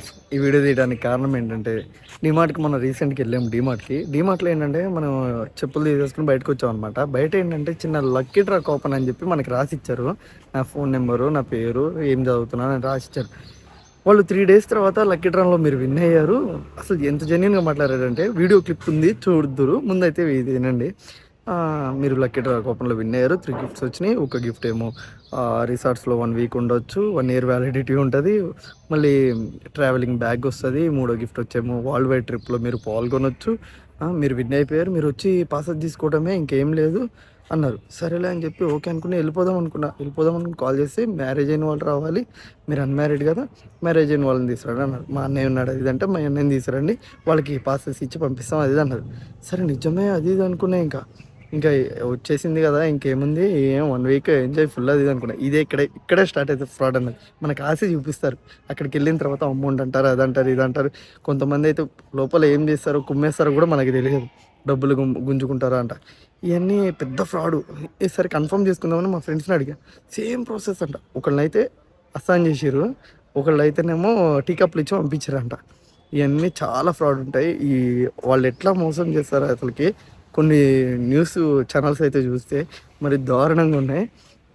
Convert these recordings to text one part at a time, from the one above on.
Friends ఈ video తీయడానికి కారణం ఏంటంటే డిమార్ట్కి మనం రీసెంట్కి వెళ్ళాము డిమార్ట్కి డిమార్ట్లో ఏంటంటే మనం చెప్పులు తీసేసుకుని బయటకు వచ్చాం అనమాట బయట ఏంటంటే చిన్న లక్కీ డ్రా కూపన్ అని చెప్పి మనకి రాసిచ్చారు. నా ఫోన్ నెంబరు నా పేరు ఏం చదువుతున్నాను అని రాసిచ్చారు. వాళ్ళు త్రీ డేస్ తర్వాత లక్కీ డ్రాన్లో మీరు విన్ అయ్యారు. అసలు ఎంత జెన్యున్గా మాట్లాడారంటే వీడియో క్లిప్ ఉంది చూడుదురు. ముందైతే ఇది వినండి. మీరు లక్కీ డ్రా కూపన్లో విన్ అయ్యారు. త్రీ గిఫ్ట్స్ వచ్చినాయి. ఒక గిఫ్ట్ ఏమో రిసార్ట్స్లో వన్ వీక్ ఉండొచ్చు. వన్ ఇయర్ వ్యాలిడిటీ ఉంటుంది. మళ్ళీ ట్రావెలింగ్ బ్యాగ్ వస్తుంది. మూడో గిఫ్ట్ వచ్చేమో వరల్డ్ వైడ్ ట్రిప్లో మీరు పాల్గొనొచ్చు. మీరు విన్ అయిపోయారు. మీరు వచ్చి పాసెస్ తీసుకోవడమే ఇంకేం లేదు అన్నారు. సరేలే అని చెప్పి ఓకే అనుకుని వెళ్ళిపోదాం అనుకున్నా. వెళ్ళిపోదాం అనుకుని కాల్ చేసి మ్యారేజ్ అయిన వాళ్ళు రావాలి. మీరు అన్మ్యారీడ్ కదా మ్యారేజ్ అయిన వాళ్ళని తీసుకురండి అన్నారు. మా అన్నయ్య ఉన్నాడు అది అంటే మా అన్నయ్యని తీసుకురండి. వాళ్ళకి పాసెస్ ఇచ్చి పంపిస్తాం అది ఇది అన్నారు. సరే నిజమే అది ఇది అనుకున్నా ఇంకా. ఇంకా వచ్చేసింది కదా ఇంకేముంది? ఏం వన్ వీక్ ఎంజాయ్ ఫుల్ అది ఇది అనుకున్నా. ఇదే ఇక్కడే ఇక్కడే స్టార్ట్ అవుతుంది ఫ్రాడ్ అన్నది. మనకు ఆశ చూపిస్తారు. అక్కడికి వెళ్ళిన తర్వాత అమౌంట్ అంటారు అది అంటారు ఇది అంటారు కొంతమంది అయితే లోపల ఏం చేస్తారో కుమ్మేస్తారో కూడా మనకి తెలియదు. డబ్బులు గుం గుంజుకుంటారా అంట. ఇవన్నీ పెద్ద ఫ్రాడ్ ఈసారి కన్ఫర్మ్ చేసుకుందామని మా ఫ్రెండ్స్ని అడిగా. సేమ్ ప్రాసెస్ అంట. ఒకళ్ళనైతే అస్సాన్ చేసిర్రు. ఒకళ్ళు అయితేనేమో టీకప్లు ఇచ్చి పంపించారంట ఇవన్నీ చాలా ఫ్రాడ్ ఉంటాయి. ఈ వాళ్ళు ఎట్లా మోసం చేస్తారు అసలుకి? కొన్ని న్యూస్ ఛానల్స్ అయితే చూస్తే మరి దారుణంగా ఉన్నాయి.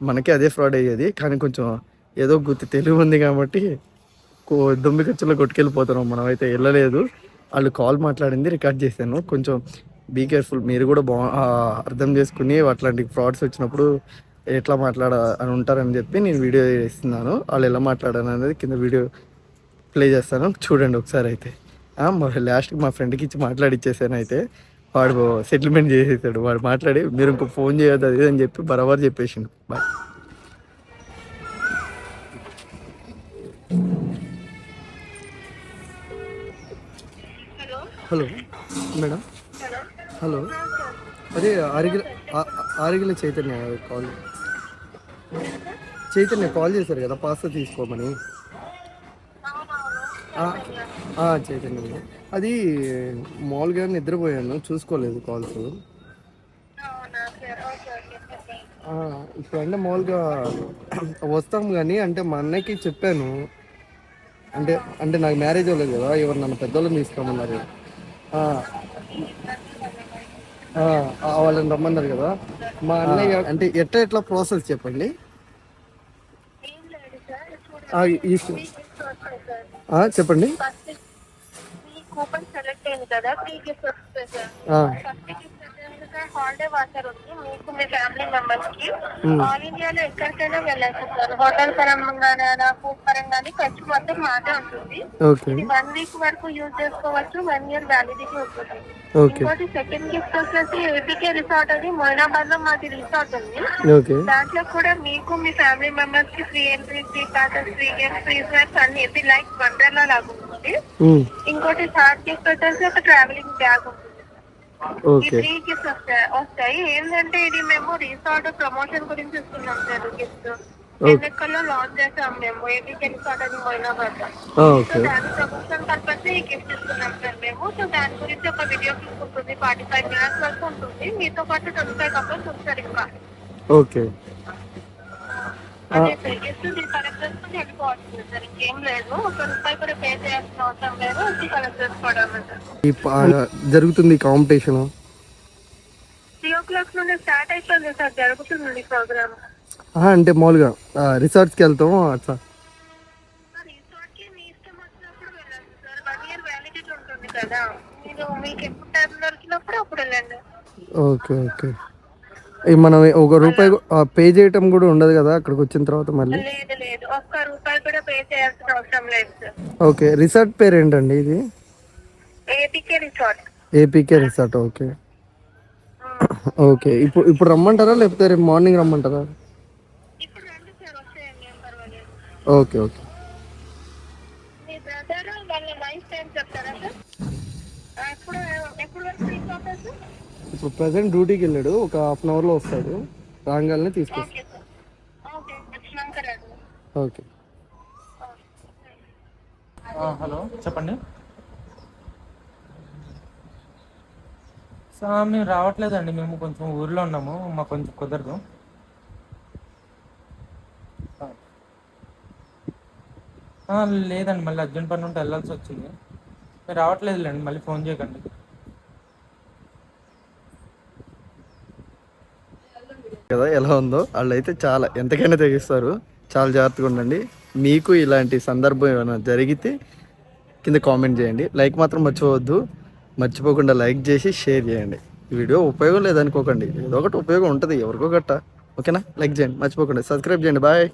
మనకి అదే ఫ్రాడ్ అయ్యేది. కానీ కొంచెం ఏదో గుర్తు తెలివి ఉంది కాబట్టి కో దొమ్మి ఖర్చులో కొట్టుకెళ్ళిపోతున్నాం మనం. అయితే వెళ్ళలేదు. వాళ్ళు కాల్ మాట్లాడింది రికార్డ్ చేశాను. కొంచెం బీ కేర్ఫుల్ మీరు కూడా బా అర్థం చేసుకుని అట్లాంటి ఫ్రాడ్స్ వచ్చినప్పుడు ఎట్లా మాట్లాడ అని ఉంటారని చెప్పి నేను వీడియో ఇస్తున్నాను. వాళ్ళు ఎలా మాట్లాడాను అనేది కింద వీడియో ప్లే చేస్తాను. చూడండి ఒకసారి అయితే. లాస్ట్కి మా ఫ్రెండ్కి ఇచ్చి మాట్లాడిచ్చేసాను అయితే. వాడు సెటిల్మెంట్ చేసేసాడు. వాడు మాట్లాడి మీరు ఇంకో ఫోన్ చేయొద్దు అది అని చెప్పి బరాబర్ చెప్పేసిండు. బాయ్ హలో మేడం హలో అదే ఆరుగిల ఆరుగిల చైతన్య కాల్. చైతన్య కాల్ చేశారు కదా పాస్తా తీసుకోమని. చైతన్య మేడం. అది మామూలుగా నిద్రపోయాను చూసుకోలేదు కాల్స్. ఇప్పుడు అంటే మామూలుగా వస్తాం కానీ అంటే మా అన్నయ్యకి చెప్పాను. అంటే అంటే నాకు మ్యారేజ్ అవ్వలేదు కదా ఎవరు నన్ను పెద్దోళ్ళని తీసుకోమన్నారు ఆ, ఆ, ఆ, వాళ్ళని రమ్మన్నారు కదా. మా అన్నయ్య అంటే ఎట్లా ఎట్లా ప్రాసెస్ చెప్పండి? చెప్పండి. కూపన్ సెలెక్ట్ అయింది కదా ఫ్రీ గిఫ్ట్ వస్తుంది సార్ ఆ, ఫస్ట్ గిఫ్ట్ వచ్చేసి సార్ హాలిడే వాచర్ ఉంది. మీకు మీ ఫ్యామిలీ మెంబర్స్కి. ఆల్ ఇండియాలో ఎక్కడికైనా వెళ్ళచ్చు సార్ హోటల్ పరంగానే ఫుడ్ పరంగానే ఖర్చు మొత్తం మాదే ఉంటుంది. ఇది వన్ వీక్ వరకు యూజ్ చేసుకోవచ్చు వన్ ఇయర్ వ్యాలిడిటీ ఉంటుంది. ఇంకోటి సెకండ్ గిఫ్ట్ వచ్చేసి ఏపీకే రిసార్ట్ అది మొయినాబాద్లో మాది రిసార్ట్ ఉంది. దాంట్లో కూడా మీకు మీ ఫ్యామిలీ మెంబర్స్కి free entry free packs free games free snacks అన్ని ఇది లైక్ వండర్లా లాగా ఉంటుంది. ఉమ్, ఇంకోటి థర్డ్ గిఫ్ట్ వచ్చేసి ఒక ట్రావెలింగ్ బ్యాగ్ ఉంటుంది. ఓకే వస్తాయి. ఏంటంటే ఇది మేము రిసార్ట్ ప్రమోషన్ గురించి ఇస్తున్నాం సార్ గిఫ్ట్ ఎన్నికల్లో లాంచ్ చేసాం మేము. ఏపీకే రిసార్ట్ అని మొయినాబాద్ సో ఓకే దాని ప్రమోషన్ పర్పస్ ఈ గిఫ్ట్ ఇస్తున్నాం సార్ మేము. సో దాని గురించి ఒక వీడియో క్లిప్ ఉంటుంది ఫార్టీ ఫైవ్ మినిట్స్ వరకు ఉంటుంది. మీతో పాటు ట్వంటీ ఫైవ్ కపుల్స్ ఇంకా. ఓకే అదే సార్ గిఫ్ట్ చేసుకుని వెళ్ళిపోవచ్చు సార్. ఇంకేం లేదు. ఒక రూపాయి కూడా అవసరం లేదు వచ్చి కలెక్ట్ చేసుకోవడం సార్ ఈ ప- జరుగుతుంది కాంపిటీషన్. త్రీ ఓ క్లాక్ నుండి స్టార్ట్ అయిపోయింది సార్ జరుగుతుంది ప్రోగ్రామ్. అంటే మామూలుగా రిసార్ట్స్కి వెళ్తాం అట్లా. Okay okay. మనం ఒక రూపాయి పే చేయటం కూడా ఉండదు కదా అక్కడికి వచ్చిన తర్వాత మళ్ళీ? లేదు లేదు. ఒక్క రూపాయి కూడా పే చేయాల్సిన అవసరం లేదు సార్ ఓకే. రిసార్ట్ పేరు ఏంటండి ఇది? APK resort APK resort okay. Okay. ఇప్పుడు ఇప్పుడు రమ్మంటారా లేకపోతే రేపు మార్నింగ్ రమ్మంటారా? ఇప్పుడు రండి సార్ వచ్చేయండి ఏం పర్వాలేదు. Okay okay. మీ బ్రదర్ వాళ్ళ లైఫ్ టైం చెప్తారా సార్ ఇప్పుడు ప్రజెంట్ డ్యూటీకి వెళ్ళాడు. ఒక హాఫ్ అన్ అవర్లో వస్తాడు. రాగానే తీసుకొస్తాడు. Okay hello. చెప్పండి. సార్ మేము రావట్లేదండి. మేము కొంచెం ఊర్లో ఉన్నాము. మాకు కొంచెం కుదరదు. లేదండి. మళ్ళీ అర్జెంట్ పని ఉంటే వెళ్ళాల్సి వచ్చింది. మీరు రావట్లేదులేండి మళ్ళీ ఫోన్ చేయకండి. కదా ఎలా ఉందో? వాళ్ళు అయితే చాలా ఎంతకైనా తెగిస్తారు. చాలా జాగ్రత్తగా ఉండండి. మీకు ఇలాంటి సందర్భం ఏమైనా జరిగితే కింద కామెంట్ చేయండి. లైక్ మాత్రం మర్చిపోవద్దు. మర్చిపోకుండా లైక్ చేసి షేర్ చేయండి. ఈ వీడియో ఉపయోగం లేదనుకోకండి. ఏదో ఒకటి ఉపయోగం ఉంటుంది ఎవరికో గట్ట. ఓకేనా? లైక్ చేయండి మర్చిపోకండి. సబ్స్క్రైబ్ చేయండి. బాయ్.